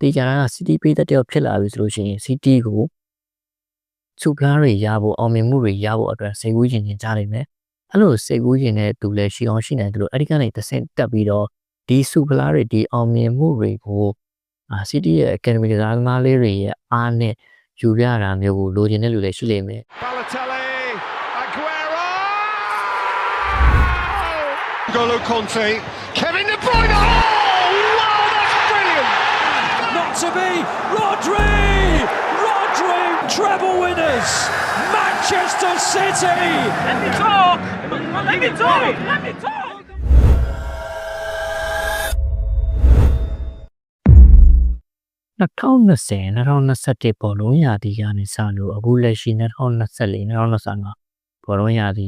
တေချာက City ပေးတဲ့တယောက်ဖြစ်လာပြီဆိုလို့ရှိရင် City ကိုစုဖလားတွေရဖို့အောင်မြင်မှုတွေရဖို့အတွက်စိတ်ကူးရင်ချင်းကြားနေမယ်အဲ့လိုစိတ်ကူးရင်တဲ့သူလည်းရှိအောင်ရှိနေတယ်လို့အဲ့ဒီကနေတစ်ဆင့်တက်ပြီးတော့ဒီစုဖလားတွေဒီအောင်မြင်မှုတွေကိုအာ City ရဲ့ Academy ကစားသမားလေးတွေရဲ့အားနဲ့ယူရတာမျိုးကိုလိုချင်တဲ့လူတွေရှိလိမ့်မယ် Balotelli, Aguero! Golo Conte, Kevin De Bruyne. To be Rodri! Rodri treble winners! Manchester City! Let me talk! Let me talk! Let me talk! 2020 2021ပေါ်လုံးရာသီကနေစလို့အခုလက်ရှိ2024 2025ပေါ်လုံးရာသီ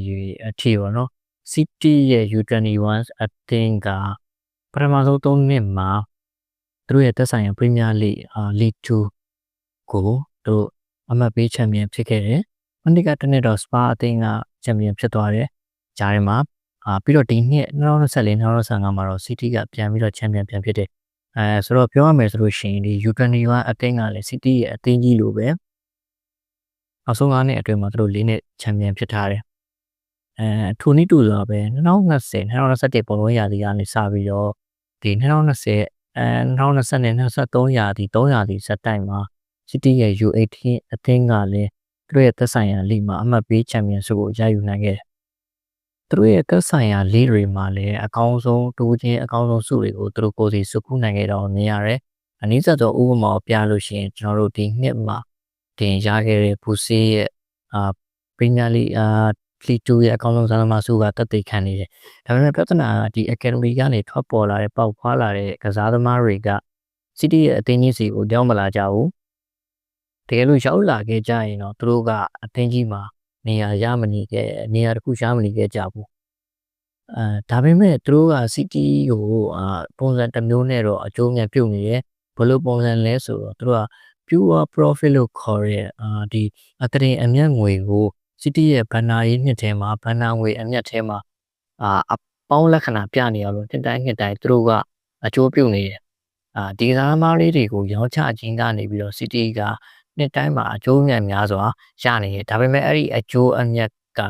အထိပေါ့နော် City ရဲ့ U21 အသင်းကပထမဆုံး3နှစ်မှာ သူတို့ရဲ့သက်ဆိုင်ရာ Premier League အာ League 2ကိုသူတို့အမှတ်ပေးချန်ပီယံဖြစ်ခဲ့တယ်။မနေ့ကတနေ့တော့ Spa အသင်းကချန်ပီယံဖြစ်သွားတယ်။ဂျားထဲမှာအာပြီးတော့ဒီနှစ်2024 2025မှာတော့ City ကပြန်ပြီးတော့ချန်ပီယံပြန်ဖြစ်တယ်။အဲဆိုတော့ပြောရမယ်ဆိုလို့ရှိရင်ဒီ U21 အသင်းကလည်း City ရဲ့အသင်းကြီးလိုပဲနောက်ဆုံး9နှစ်အတွင်းမှာသူတို့၄နှစ်ချန်ပီယံဖြစ်ထားတယ်။အဲထိုနည်းတူဆိုပဲ2020 2021ပေါ်လုံးရာသီကနေစပြီးတော့ဒီ2020 အဲ2020နဲ့2023ရာသီ3ရာသီစက်တိုင်မှာ City ရဲ့ U18 အသင်းကလည်းသူတို့ရဲ့သက်ဆိုင်ရာလိမှာအမှတ်ပေးချန်ပီယံဆုကိုရယူနိုင်ခဲ့တယ်။သူတို့ရဲ့သက်ဆိုင်ရာလိတွေမှာလည်းအကောင်းဆုံးတူချင်းအကောင်းဆုံးဆုတွေကိုသူတို့ကိုယ်စီစုခုနိုင်ခဲ့တော့မြင်ရတယ်။အနည်းဆက်တော့ဥပမာပြလို့ရှိရင်ကျွန်တော်တို့ဒီနှစ်မှာတင်ရခဲ့တဲ့ဘူစီရဲ့အာပရီးမီးယားလိအာ လီတူရဲ့အကောင်းဆုံးဇာတ်သမားဆုကတက်သိခံနေတယ်။ဒါပေမဲ့ပြဿနာကဒီ Academy ကနေထွက်ပေါ်လာတဲ့ပေါက်ဖွာလာတဲ့ကစားသမားတွေက City ရဲ့အသင်းကြီးစီကိုကြောင်းမလာကြဘူး။တကယ်လို့ရောက်လာခဲ့ကြရင်တော့သူတို့ကအသင်းကြီးမှာနေရာရမနေခဲ့နေရာတစ်ခုရှားမနေခဲ့ကြဘူး။အဲဒါပေမဲ့သူတို့က City ကိုအာပုံစံတစ်မျိုးနဲ့တော့အကျိုးမြတ်ပြုတ်နေတယ်။ဘယ်လိုပုံစံလဲဆိုတော့သူတို့က pure profit လို့ခေါ်တဲ့အာဒီအတရင်အမြတ်ငွေကို City ရဲ့ဘဏ္ဍာရေးနှစ်ထဲမှာဘဏ္ဍာငွေအမြတ်ထဲမှာအာအပေါင်းလက္ခဏာပြနေအောင်လို့တစ်တိုင်းနှစ်တိုင်းသူတို့ကအကျိုးပြုတ်နေတယ်။အာဒီကစားသမားလေးတွေကိုရောင်းချခြင်းကနေပြီးတော့ City ကနှစ်တိုင်းမှာအကျိုးမြတ်များစွာရနေတယ်။ဒါပေမဲ့အဲ့ဒီအကျိုးအမြတ်က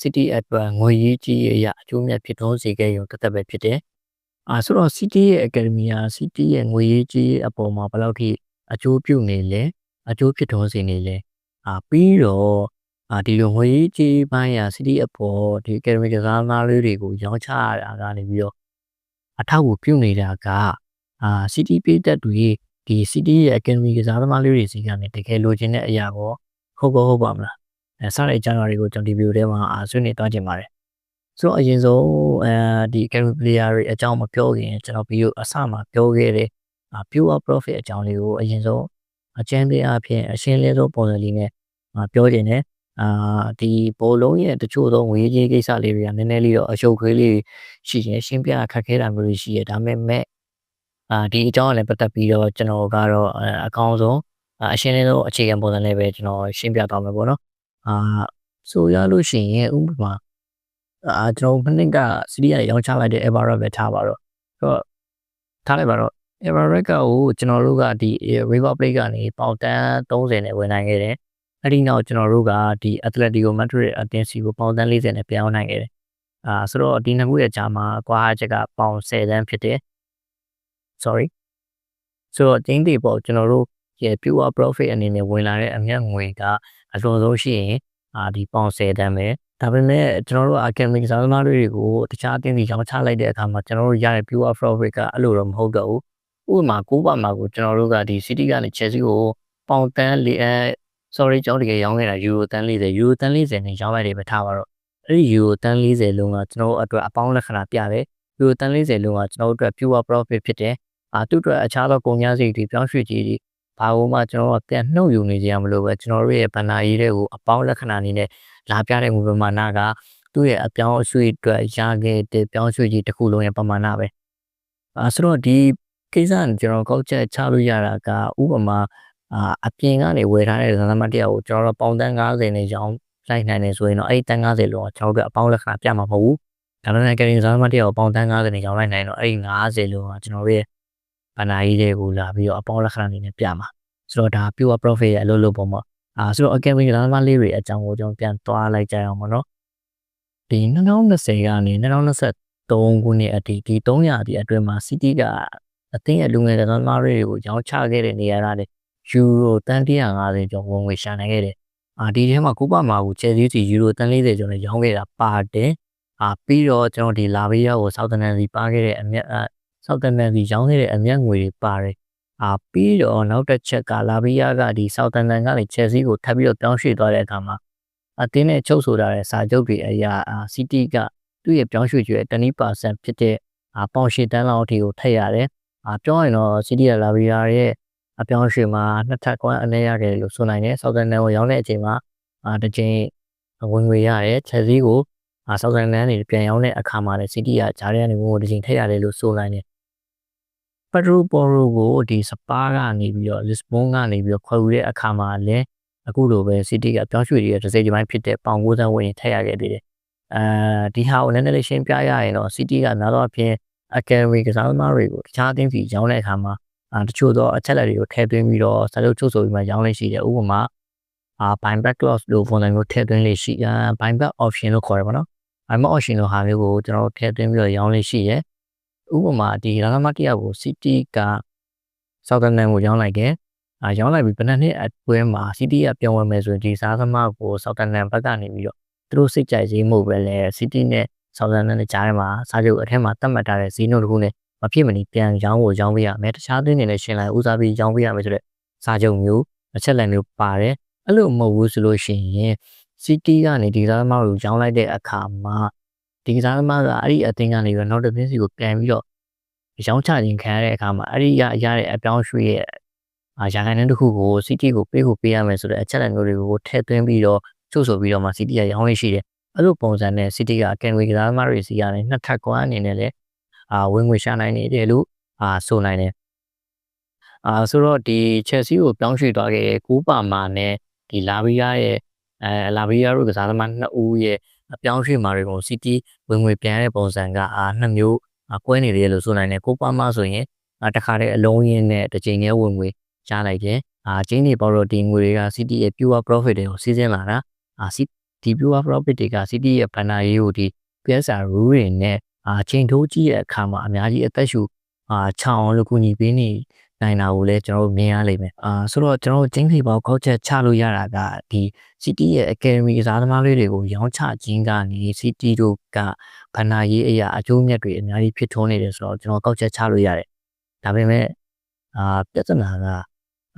City အတွက်ငွေရေးကြီးရအကျိုးမြတ်ဖြစ်တော့စေခဲ့ရုံတသက်ပဲဖြစ်တယ်။အာဆိုတော့ City ရဲ့ Academy ဟာ City ရဲ့ငွေရေးကြီးအပေါ်မှာဘယ်လောက်ထိအကျိုးပြုနေလဲအကျိုးဖြစ်တော့စေနေလဲအာပြီးတော့ အာဒီလိုငွေရေးကြီးပိုင်းရာ City အပေါ်ဒီ Academy ကစားသမားလေးတွေကိုရောင်းချရတာကနေပြီးတော့အထောက်အကူပြုနေတာကအာ City ပေးသက်တွေဒီ City ရဲ့ Academy ကစားသမားလေးတွေစီကနေတကယ်လိုချင်တဲ့အရာကိုဟုတ်ကောဟုတ်ပါမလားအဲစတဲ့အကြောင်းအရာတွေကိုကျွန်တော်ဒီဗီဒီယိုထဲမှာအာဆွေးနွေးသွားခြင်းပါတယ်ဆိုတော့အရင်ဆုံးအဲဒီ Academy player တွေအကြောင်းမပြောခင်ကျွန်တော်ဗီဒီယိုအစမှာပြောခဲ့တဲ့ pure profit အကြောင်းလေးကိုအရင်ဆုံးအကျဉ်းသေးအဖြစ်အရှင်းလင်းဆုံးပုံစံလေးနဲ့ပြောခြင်းနဲ့ အာဒီဘောလုံးရဲ့တချို့သောငွေကြေးကိစ္စလေးတွေကနည်းနည်းလေးတော့အရှုပ်ခွေးလေးရှိရင်ရှင်းပြခက်ခဲတာမျိုးတွေရှိရဒါပေမဲ့အာဒီအကြောင်းအလည်းပတ်သက်ပြီးတော့ကျွန်တော်ကတော့အကောင်းဆုံးအရှင်းလင်းဆုံးအခြေခံပုံစံနဲ့ပဲကျွန်တော်ရှင်းပြသွားမှာပေါ့နော်အာဆိုရလို့ရှိရင်ဥပမာအာကျွန်တော်မနစ်ကစီးရီးယားရောင်းချလိုက်တဲ့ Everett ပဲထားပါတော့ဆိုတော့ထားလိုက်ပါတော့ Everett ကိုကျွန်တော်တို့ကဒီ River Plate ကနေပေါင်တန်း30နဲ့ဝင်နိုင်ခဲ့တယ် အဲ့ဒီနောက်ကျွန်တော်တို့ကဒီ Atletico Madrid အတင်းစီကိုပေါင်တန်း40နဲ့ပြောင်းနိုင်ခဲ့တယ်အာဆိုတော့ဒီနှစ်ခုရဲ့ကြားမှာကွာချက်ကပေါင်10တန်းဖြစ်တယ် sorry ဆိုတော့တင်းတီပေါ့ကျွန်တော်တို့ရဲ့ pure profit အနေနဲ့ဝင်လာတဲ့အမြတ်ငွေကအလွန်ဆုံးရှိရင်အာဒီပေါင်10တန်းပဲဒါပေမဲ့ကျွန်တော်တို့ academic စာသမားတွေကိုတခြားအသင်းတွေရောင်းချလိုက်တဲ့အခါမှာကျွန်တော်တို့ရတဲ့ pure profit ကအဲ့လိုတော့မဟုတ်တော့ဘူးဥပမာကိုးပါမှာကိုကျွန်တော်တို့ကဒီ city ကနေ Chelsea ကိုပေါင်တန်းလေးအဲ sorry ကျွန်တော်တကယ်ရောင်းခဲ့တာ euro တန်း40 euro တန်း40နဲ့ရောင်းလိုက်တယ်ပဲထားပါတော့အဲ့ဒီ euro တန်း40လုံးကကျွန်တော်တို့အတွက်အပေါင်းလက္ခဏာပြတယ် euro တန်း40လုံးကကျွန်တော်တို့အတွက် pure profit ဖြစ်တယ်အာသူ့အတွက်အခြားသောကုန်ကျစရိတ်တွေပြောင်းရွှေ့ကြီးတွေဘာလို့မှကျွန်တော်တို့ပြန်နှုတ်ယူနေကြရမလို့ပဲကျွန်တော်တို့ရဲ့ဗန္နာရေးတွေကိုအပေါင်းလက္ခဏာအနေနဲ့လာပြတဲ့ငွေပမာဏကသူ့ရဲ့အပြောင်းအရွှေ့အတွက်ရခဲ့တဲ့ပြောင်းရွှေ့ကြီးတစ်ခုလုံးရဲ့ပမာဏပဲအဲဆိုတော့ဒီကိစ္စကကျွန်တော်ကောက်ချက်ချလို့ရတာကဥပမာ အာအပြင်ကနေဝယ်ထားတဲ့ဇာတ်မတ်တရားကိုကျွန်တော်တို့ပေါင်တန်း90နဲ့ရောင်းလိုက်နိုင်တယ်ဆိုရင်တော့အဲ့ဒီတန်း90လုံးကကျွန်တော်တို့အပေါင်းလက္ခဏာပြမှာမဟုတ်ဘူးဒါပေမဲ့ကရင်ဇာတ်မတ်တရားကိုပေါင်တန်း90နဲ့ရောင်းလိုက်နိုင်တော့အဲ့ဒီ90လုံးကကျွန်တော်တို့ရဲ့ဘဏ္ဍာရေးတွေကိုလာပြီးတော့အပေါင်းလက္ခဏာအနေနဲ့ပြမှာဆိုတော့ဒါ pure profit ရဲ့အလုပ်လုပ်ပုံပေါ့အာဆိုတော့ academy ကလာမလေးတွေအကြောင်းကိုကျွန်တော်ပြန်သွားလိုက်ကြအောင်ပေါ့နော်ဒီ2020ကနေ2023ခုနှစ်အထိဒီ300ဒီအတွင်းမှာ City ကအသင်းရဲ့လူငယ်ကစားသမားတွေကိုရောင်းချခဲ့တဲ့နေရာကနေ ယူရိုတန်150ကျော်ဝင်ငွေရှာနိုင်ခဲ့တယ်အာဒီထဲမှာကူပါမာကိုချယ်ဆီစီယူရိုတန်40ကျော်နဲ့ရောင်းခဲ့တာပါတယ်အာပြီးတော့ကျွန်တော်ဒီလာဗီယာကိုဆောက်တန်နန်စီပါခဲ့တဲ့အမြတ်ဆောက်တန်နန်စီရောင်းခဲ့တဲ့အမြတ်ငွေတွေပါတယ်အာပြီးတော့နောက်တစ်ချက်ကလာဗီယာကဒီဆောက်တန်နန်ကနေချယ်ဆီကိုထပ်ပြီးတော့ပြောင်းရွှေ့သွားတဲ့အခါမှာအတင်းနဲ့ချုပ်ဆိုတာတဲ့စာချုပ်တွေအရာအာစီတီကသူ့ရဲ့ပြောင်းရွှေ့ကျွဲ20%ဖြစ်တဲ့အာပေါင်ရှစ်တန်းလောက်အထိကိုထည့်ရတယ်အာပြောရင်တော့စီတီကလာဗီယာရဲ့ အပြောင်းရွှေ့မှာနှစ်ထပ်ကွမ်းအနေရခဲ့လို့ဆိုနိုင်တယ်ဆောက်တန်နန်ကိုရောင်းတဲ့အချိန်မှာအာတစ်ချိန်ဝင်ငွေရတယ်ချယ်ဆီကိုအာဆောက်တန်နန်နေပြန်ရောင်းတဲ့အခါမှာလည်းစီတီကဂျားရဲကနေဝင်ငွေတစ်ချိန်ထည့်ရတယ်လို့ဆိုနိုင်တယ်ပဒရူပိုရိုကိုဒီစပါးကနေပြီးတော့လစ်ဘွန်ကနေပြီးတော့ခေါ်ယူတဲ့အခါမှာလည်းအခုလိုပဲစီတီကပြောင်းရွှေ့ရတဲ့တစ်စိတ်ဒီပိုင်းဖြစ်တဲ့ပေါင်90ဝင်ထည့်ရခဲ့သေးတယ်အဲဒီဟာကိုလည်းနည်းနည်းရှင်းပြရရင်တော့စီတီကနားတော့အပြင်အကယ်ဒမီကစားသမားတွေကိုတခြားအသင်းစီရောင်းတဲ့အခါမှာ အာတချို့သောအချက်လက်တွေကိုထည့်သွင်းပြီးတော့စာချုပ်ချုပ်ဆိုပြီးမှရောင်းလို့ရှိတယ်ဥပမာအာ buyback clause လို့ပုံစံမျိုးထည့်သွင်းလို့ရှိအာ buyback option လို့ခေါ်ရပါတော့ buyback option လို့ဟာမျိုးကိုကျွန်တော်တို့ထည့်သွင်းပြီးတော့ရောင်းလို့ရှိရဥပမာဒီလာမတီယာကို City က Southampton ကိုရောင်းလိုက်တယ်အာရောင်းလိုက်ပြီးဘယ်နှစ်နှစ်အတွင်းမှာ City ကပြောင်းဝင်မယ်ဆိုရင်ဒီစားသမားကို Southampton ဘက်ကနေပြီးတော့သူတို့စိတ်ကြိုက်ဈေးမဟုတ်ပဲလေ City နဲ့ Southampton နဲ့ကြားထဲမှာစားချုပ်အထက်မှာတတ်မှတ်ထားတဲ့ဈေးနှုန်းတစ်ခုနဲ့ မဖြစ်မနေပြန်ရောင်းဖို့ရောင်းပေးရမယ်တခြားသင်းတွေနဲ့ရှင်လိုက်ဦးစားပေးရောင်းပေးရမယ်ဆိုတဲ့စာချုပ်မျိုးအချက်လက်မျိုးပါတယ်အဲ့လိုမဟုတ်ဘူးဆိုလို့ရှိရင် City ကနေဒီစားသမားကိုရောင်းလိုက်တဲ့အခါမှာဒီစားသမားကအဲ့ဒီအသင်းကနေပြီးတော့နောက်တစ်သင်းစီကိုပြန်ပြီးတော့ရောင်းချခြင်းခံရတဲ့အခါမှာအဲ့ဒီရရတဲ့အပြောင်းရွှေ့ရဲ့အာရာခိုင်နှုန်းတစ်ခုကို City ကိုပေးဖို့ပေးရမယ်ဆိုတဲ့အချက်လက်မျိုးတွေကိုထည့်သွင်းပြီးတော့ချုပ်ဆိုပြီးတော့မှ City ကရောင်းရရှိတယ်အဲ့လိုပုံစံနဲ့ City က Kenway ကစားသမားတွေစီကနေနှစ်ထပ်ကွာအနေနဲ့လည်း အာဝင်ငွေရှာနိုင်နေတယ်လို့အာဆိုနိုင်တယ်အာဆိုတော့ဒီ Chelsea ကိုပြောင်းရွှေ့သွားခဲ့တဲ့ကူပါမာနဲ့ဒီလာဗီယာရဲ့အဲလာဗီယာတို့ကစားသမားနှစ်ဦးရဲ့အပြောင်းရွှေ့မာတွေကို City ဝင်ငွေပြန်ရတဲ့ပုံစံကအာနှစ်မျိုးကွဲနေတယ်လို့ဆိုနိုင်တယ်ကိုပါမာဆိုရင်တခါတည်းအလုံးရင်းနဲ့တစ်ချိန်တည်းဝင်ငွေရလိုက်တယ်အာကျင်းနေပေါ်တော့ဒီငွေတွေက City ရဲ့ pure profit တွေကိုစီးဆင်းလာတာအာဒီ pure profit တွေက City ရဲ့ဘဏ္ဍာရေးကိုဒီ PSR rule တွေနဲ့ အာချိန်ထိုးကြည့်တဲ့အခါမှာအများကြီးအသက်ရှူအာချောင်းအောင်လို့ကူညီပေးနေနိုင်တာကိုလည်းကျွန်တော်တို့မြင်ရလိမ့်မယ်အာဆိုတော့ကျွန်တော်တို့ကျင်းစီပေါကောက်ချက်ချလို့ရတာကဒီ City ရဲ့ Academy ကစားသမားလေးတွေကိုရောင်းချခြင်းကနေ City တို့ကဘဏ္ဍာရေးအရာအကျိုးမြတ်တွေအများကြီးဖြစ်ထွန်းနေတယ်ဆိုတော့ကျွန်တော်ကောက်ချက်ချလို့ရတယ်ဒါပေမဲ့အာပြဿနာက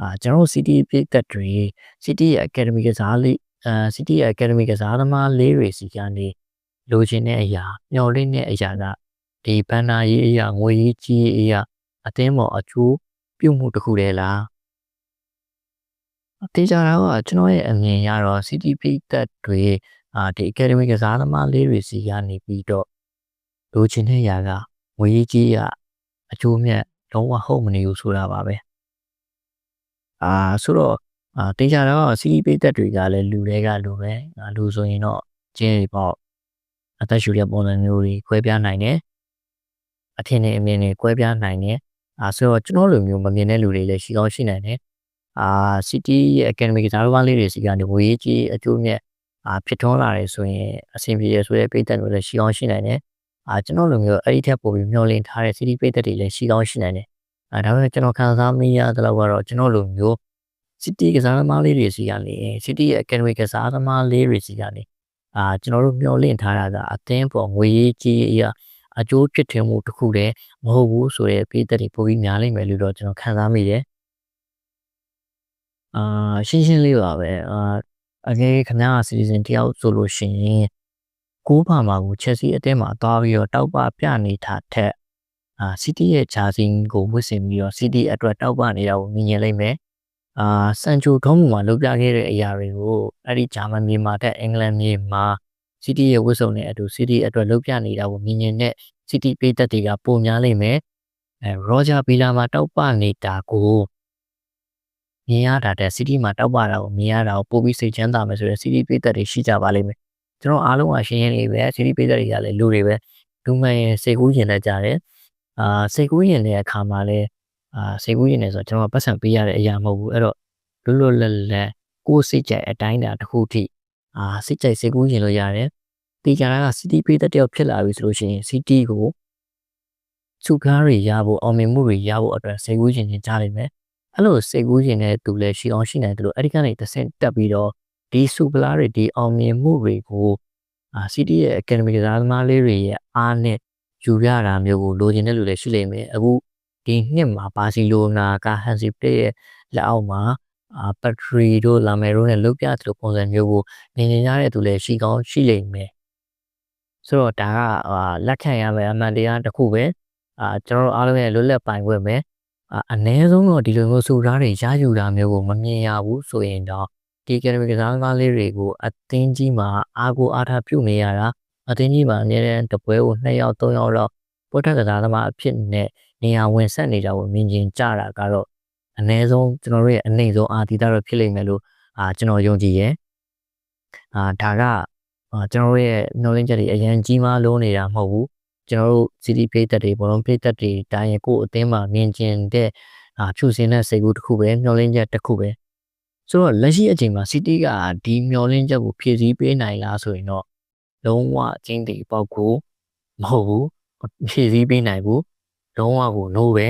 အာကျွန်တော်တို့ City ပြည့်သက်တွေ City ရဲ့ Academy ကစားလေးအာ City ရဲ့ Academy ကစားသမားလေးတွေစီကနေ လိုချင်တဲ့အရာမျှော်လင့်တဲ့အရာကဒီဘန်နာရေးအရာငွေရေးကြီးရေးအရာအသင်းပေါ်အချိုးပြုတ်မှုတစ်ခုတည်းလားအသေးချာတော့ကျွန်တော်ရဲ့အမြင်ရတော့ City Peak တက်တွေအာဒီ Academy ကစားသမားလေးတွေစီကနေပြီးတော့လိုချင်တဲ့အရာကငွေရေးကြီးကအချိုးမြတ်လုံးဝဟုတ်မနေဘူးဆိုတာပါပဲအာဆိုတော့အာတေချာတော့ City Peak တက်တွေကလည်းလူတွေကလူပဲလူဆိုရင်တော့ကျင်းတွေပေါ့ အသက်ရှူတဲ့ပုံစံမျိုးတွေခွဲပြားနိုင်တယ်အထင်နဲ့အမြင်တွေခွဲပြားနိုင်တယ်အာဆိုတော့ကျွန်တော်လိုမျိုးမမြင်တဲ့လူတွေလည်းရှိကောင်းရှိနိုင်တယ်အာ City ရဲ့ Academy ကစားသမားလေးတွေစီကနေဝေးကြီးအကျိုးမြတ်အာဖြစ်ထွန်းလာတယ်ဆိုရင်အဆင်ပြေရဆိုတဲ့ပိတ်သက်တွေလည်းရှိကောင်းရှိနိုင်တယ်အာကျွန်တော်လိုမျိုးအဲ့ဒီထက်ပိုပြီးမျှော်လင့်ထားတဲ့ City ပိတ်သက်တွေလည်းရှိကောင်းရှိနိုင်တယ်အာဒါပေမဲ့ကျွန်တော်ခံစားမိရတဲ့လောက်ကတော့ကျွန်တော်လိုမျိုး City ကစားသမားလေးတွေစီကနေ City ရဲ့ Academy ကစားသမားလေးတွေစီကနေ အာကျွန်တော်တို့မျှော်လင့်ထားတာကအသင်းပေါ်ငွေရေးကြီးအရာအကျိုးဖြစ်ထွန်းမှုတစ်ခုတည်းမဟုတ်ဘူးဆိုတဲ့ပြည်သက်တွေပိုပြီးများလိမ့်မယ်လို့တော့ကျွန်တော်ခံစားမိတယ်အာရှင်းရှင်းလေးပါပဲအာအကယ်ခင်ဗျားစီဇန်တယောက်ဆိုလို့ရှိရင်ကိုးပါမှာကိုချက်စီအတင်းမှာသွားပြီးတော့တောက်ပပြနေတာထက်အာစီးတီရဲ့ဂျာစီကိုဝတ်ဆင်ပြီးတော့စီးတီအတွက်တောက်ပနေတာကိုမြင်ရင်လိမ့်မယ် အာဆန်ချိုထုံးမှုမှာလုပ်ပြခဲ့တဲ့အရာတွေကိုအဲ့ဒီဂျာမန်မြေမှာတက်အင်္ဂလန်မြေမှာစီးတီရဲ့ဝတ်စုံနဲ့အတူစီးတီအတွက်လုပ်ပြနေတာကိုမြင်ရင်နဲ့စီးတီပေးသက်တွေကပုံများလိမ့်မယ်အဲရောဂျာဘီလာမှာတောက်ပနေတာကိုမြင်ရတာတဲ့စီးတီမှာတောက်ပတာကိုမြင်ရတာကိုပို့ပြီးစိတ်ချမ်းသာမယ်ဆိုရင်စီးတီပေးသက်တွေရှိကြပါလိမ့်မယ်ကျွန်တော်အားလုံးကရှင်းရှင်းလေးပဲစီးတီပေးသက်တွေကလည်းလူတွေပဲလူမှန်ရင်စိတ်ကူးရင်လည်းကြတယ်အာစိတ်ကူးရင်လည်းအခါမှာလည်း အာစိတ်ကူးရင်လည်းဆိုတော့ကျွန်တော်ကပတ်စံပေးရတဲ့အရာမဟုတ်ဘူးအဲ့တော့လွတ်လွတ်လပ်လပ်ကိုယ်စိတ်ကြိုက်အတိုင်းတာတစ်ခုထိအာစိတ်ကြိုက်စိတ်ကူးရင်လို့ရတယ်တေချာက City ပေးတဲ့တယောက်ဖြစ်လာပြီဆိုလို့ရှိရင် City ကိုစုကားတွေရဖို့အောင်မြင်မှုတွေရဖို့အတွက်စိတ်ကူးရင်ချင်းကြားလိမ့်မယ်အဲ့လိုစိတ်ကူးရင်တဲ့သူလည်းရှိအောင်ရှိနိုင်တယ်လို့အဲ့ဒီကနေတစ်ဆင့်တက်ပြီးတော့ဒီစုပလားတွေဒီအောင်မြင်မှုတွေကိုအာ City ရဲ့ Academy ကစားသမားလေးတွေရဲ့အားနဲ့ယူရတာမျိုးကိုလိုချင်တဲ့လူလည်းရှိလိမ့်မယ်အခု ဒီနှစ်မှာဘာစီလိုနာကဟန်စီပစ်ရဲ့လက်အောက်မှာအာပထရီတို့လာမယ်တို့နဲ့လုတ်ပြသလိုပုံစံမျိုးကိုနေနေရတဲ့သူလည်းရှိကောင်းရှိလိမ့်မယ်ဆိုတော့ဒါကအာလက်ခံရမယ်အမှန်တရားတစ်ခုပဲအာကျွန်တော်တို့အားလုံးရဲ့လွတ်လပ်ပိုင်ခွင့်ပဲအာအ ਨੇ ဆုံးတော့ဒီလိုမျိုးစူထားတွေရယူတာမျိုးကိုမမြင်ရဘူးဆိုရင်တော့ဒီ academy ကစားသမားလေးတွေကိုအသင်းကြီးမှာအားကိုအားထားပြုနေရတာအသင်းကြီးမှာအနည်းတန်းတပွဲကို2ယောက်3ယောက်တော့ပွဲထက်ကစားသမားအဖြစ်နဲ့ နေရာဝင်ဆက်နေတာကိုမြင်ကျင်ကြတာကတော့အ ਨੇ ဆုံးကျွန်တော်တို့ရဲ့အနေဆုံးအာတီတာတော့ဖြစ်လိမ့်မယ်လို့အာကျွန်တော်ယုံကြည်ရဲ့အာဒါကအာကျွန်တော်တို့ရဲ့ knowledge တွေအရင်ကြီးမားလုံးနေတာမဟုတ်ဘူးကျွန်တော်တို့ CD ဖိတ်သက်တွေဘောလုံးဖိတ်သက်တွေတိုင်းရင်ကိုယ်အသင်းမှာမြင်ကျင်တဲ့အာဖြူစင်တဲ့စိတ်ကူးတစ်ခုပဲ knowledge တစ်ခုပဲဆိုတော့လက်ရှိအချိန်မှာ City ကဒီမျောလင်းချက်ကိုဖြည့်ဆည်းပေးနိုင်လားဆိုရင်တော့လုံးဝအချင်းတီပေါက်ကိုမဟုတ်ဘူးဖြည့်ဆည်းပေးနိုင်ဘူး လုံးဝကို no ပဲ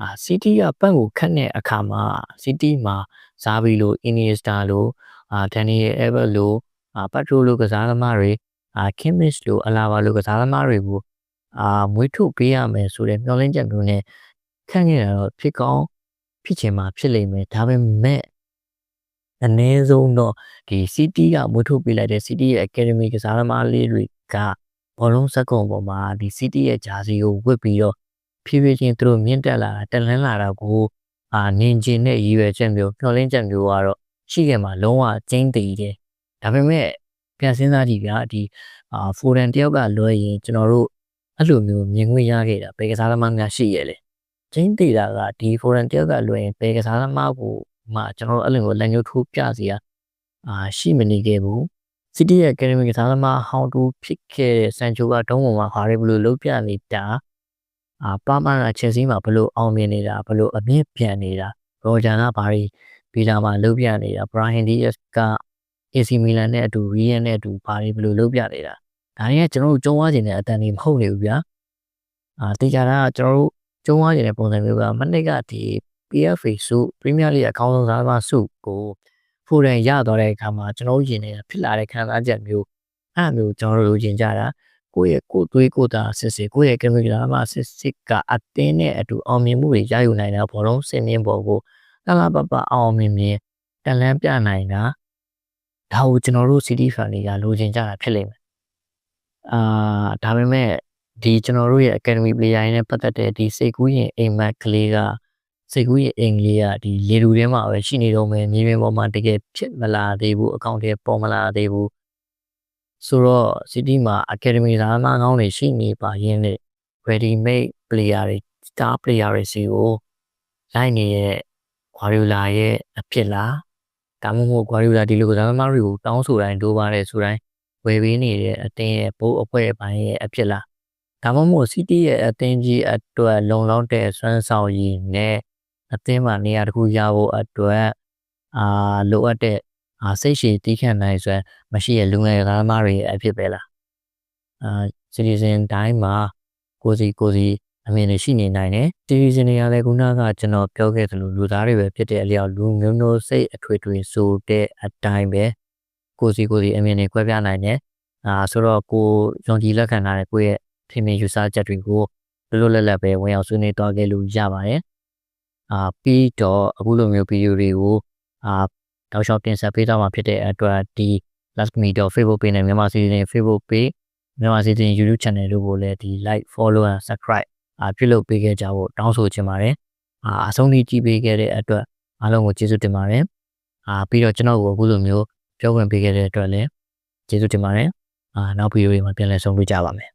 အာ City ကပတ်ကိုခတ်တဲ့အခါမှာ City မှာဇာဘီလို Iniesta လိုအာ Daniel Evans လိုအာပတ်ထရိုလိုကစားသမားတွေအာ Kimmich လိုအလာဘာလိုကစားသမားတွေကိုအာမွေးထုတ်ပေးရမယ်ဆိုတဲ့မျှော်လင့်ချက်မျိုးနဲ့ခန့်ခဲ့တာတော့ဖြစ်ကောင်းဖြစ်ချင်မှာဖြစ်လိမ့်မယ်ဒါပေမဲ့အနည်းဆုံးတော့ဒီ City ကမွေးထုတ်ပေးလိုက်တဲ့ City ရဲ့ Academy ကစားသမားလေးတွေကဘောလုံးစက်ကုံပေါ်မှာဒီ City ရဲ့ဂျာစီကိုဝတ်ပြီးတော့ ဖြည်းဖြည်းချင်းသူတို့မြင့်တက်လာတာတက်လန်းလာတာကိုအာနင်ကျင်တဲ့ရည်ရွယ်ချက်မျိုးမျှော်လင့်ချက်မျိုးကတော့ရှိခဲ့မှာလုံးဝကျင်းတည်တယ်ဒါပေမဲ့ပြန်စဉ်းစားကြည့်ဗျာဒီအာဖိုရန်တယောက်ကလွယ်ရင်ကျွန်တော်တို့အဲ့လိုမျိုးမြင်ခွင့်ရခဲ့တာဘယ်ကစားသမားများရှိရဲ့လဲကျင်းတည်တာကဒီဖိုရန်တယောက်ကလွယ်ရင်ဘယ်ကစားသမားကိုမှကျွန်တော်တို့အဲ့လိုမျိုးလက်ညှိုးထိုးပြစီရအာရှိမနေခဲ့ဘူးစီတီရဲ့ academy ကစားသမားဟောင်းတူဖြစ်ခဲ့တဲ့ဆန်ချိုကဒုံးပေါ်မှာဟာရီဘလို့လုတ်ပြနေတာ အာပါမနာချက်စီးမှာဘလို့အောင်မြင်နေတာဘလို့အမြင့်ပြန်နေတာရောဂျန်ကဘာရီဘီလာမှာလုတ်ပြနေတာဘရာဟင်ဒီယက်က AC မီလန်နဲ့အတူရီယန်နဲ့အတူဘာတွေဘယ်လိုလုပ်ပြနေတာဒါတွေကကျွန်တော်တို့ကျုံးဝါးခြင်းတဲ့အတန်တွေမဟုတ်နေဘူးဗျာအာတေချာတာကကျွန်တော်တို့ကျုံးဝါးခြင်းတဲ့ပုံစံမျိုးကမနစ်ကဒီ PFA စု Premier League အကောင်းဆုံးစားသမားစုကိုဖိုရန်ရသွားတဲ့အခါမှာကျွန်တော်တို့ရင်နေတာဖြစ်လာတဲ့ခံစားချက်မျိုးအဲ့လိုကျွန်တော်တို့လိုချင်ကြတာ ကိုယ့်ရဲ့ကိုယ်သွေးကိုယ်တာစစ်စစ်ကိုယ့်ရဲ့ကင်မရာမှာစစ်စစ်ကအတင်းနဲ့အတူအောင်မြင်မှုတွေရယူနိုင်တာဘောလုံးစင်မြင့်ပေါ်ကိုတလားပပအောင်မြင်မြင်တလန်းပြနိုင်တာဒါကိုကျွန်တော်တို့ CD fan တွေကလိုချင်ကြတာဖြစ်လိမ့်မယ်အာဒါပေမဲ့ဒီကျွန်တော်တို့ရဲ့ academy player တွေနဲ့ပတ်သက်တဲ့ဒီစိတ်ကူးရင်အိမ်မက်ကလေးကစိတ်ကူးရင်အိမ်ကလေးကဒီလေလူထဲမှာပဲရှိနေတော့မယ်မြေပြင်ပေါ်မှာတကယ်ဖြစ်မလာသေးဘူးအကောင့်တွေပေါ်မလာသေးဘူး ဆိုတော့ City မှာ academy သားမကောင်းတွေရှိနေပါရင်းနဲ့ ready made player တွေ star player တွေစီကိုလိုက်နေတဲ့ Guardiola ရဲ့အဖြစ်လားဒါမှမဟုတ် Guardiola ဒီလိုကစားသမားတွေကိုတောင်းဆိုတိုင်းတိုးပါတယ်ဆိုတိုင်းဝယ်ပေးနေတဲ့အတင်းရဲ့ဘိုးအဖွဲ့အပိုင်းရဲ့အဖြစ်လားဒါမှမဟုတ် City ရဲ့အတင်းကြီးအတွက်လုံလောက်တဲ့စွမ်းဆောင်ရည်နဲ့အသင်းမှာနေရာတစ်ခုရဖို့အတွက်အာလိုအပ်တဲ့ အာစိတ်ရှည်တီးခတ်နိုင်စွမ်းမရှိတဲ့လူငယ်ကစားသမားတွေရဲ့အဖြစ်ပဲလားအာ citizen တိုင်းမှာကိုစီကိုစီအမြင်တွေရှိနေနိုင်တယ်။ citizen တွေကလည်းခုနကကျွန်တော်ပြောခဲ့သလိုလူသားတွေပဲဖြစ်တဲ့အလျောက်လူမျိုးမျိုးစိတ်အထွေထွေဆိုတဲ့အတိုင်းပဲကိုစီကိုစီအမြင်တွေကွဲပြားနိုင်တယ်။အာဆိုတော့ကိုယုံကြည်လက်ခံထားတဲ့ကိုယ့်ရဲ့ထင်မြင်ယူဆချက်တွေကိုလွတ်လွတ်လပ်လပ်ပဲဝင်ရောက်ဆွေးနွေးသွားခဲ့လို့ရပါတယ်။အာပြီးတော့အခုလိုမျိုးဗီဒီယိုတွေကိုအာ တောက်လျှောက်တင်ဆက်ပေးသွားမှာဖြစ်တဲ့အတွက်ဒီ last media Facebook page နဲ့မြန်မာစီစဉ် Facebook page မြန်မာစီစဉ် YouTube channel တို့ကိုလည်းဒီ like follow and subscribe အာပြုလုပ်ပေးခဲ့ကြဖို့တောင်းဆိုချင်ပါတယ်အာအဆုံးထိကြည့်ပေးခဲ့တဲ့အတွက်အားလုံးကိုကျေးဇူးတင်ပါတယ်အာပြီးတော့ကျွန်တော်ကိုအခုလိုမျိုးပြောခွင့်ပေးခဲ့တဲ့အတွက်လည်းကျေးဇူးတင်ပါတယ်အာနောက်ဗီဒီယိုတွေမှာပြန်လည်ဆုံတွေ့ကြပါမယ်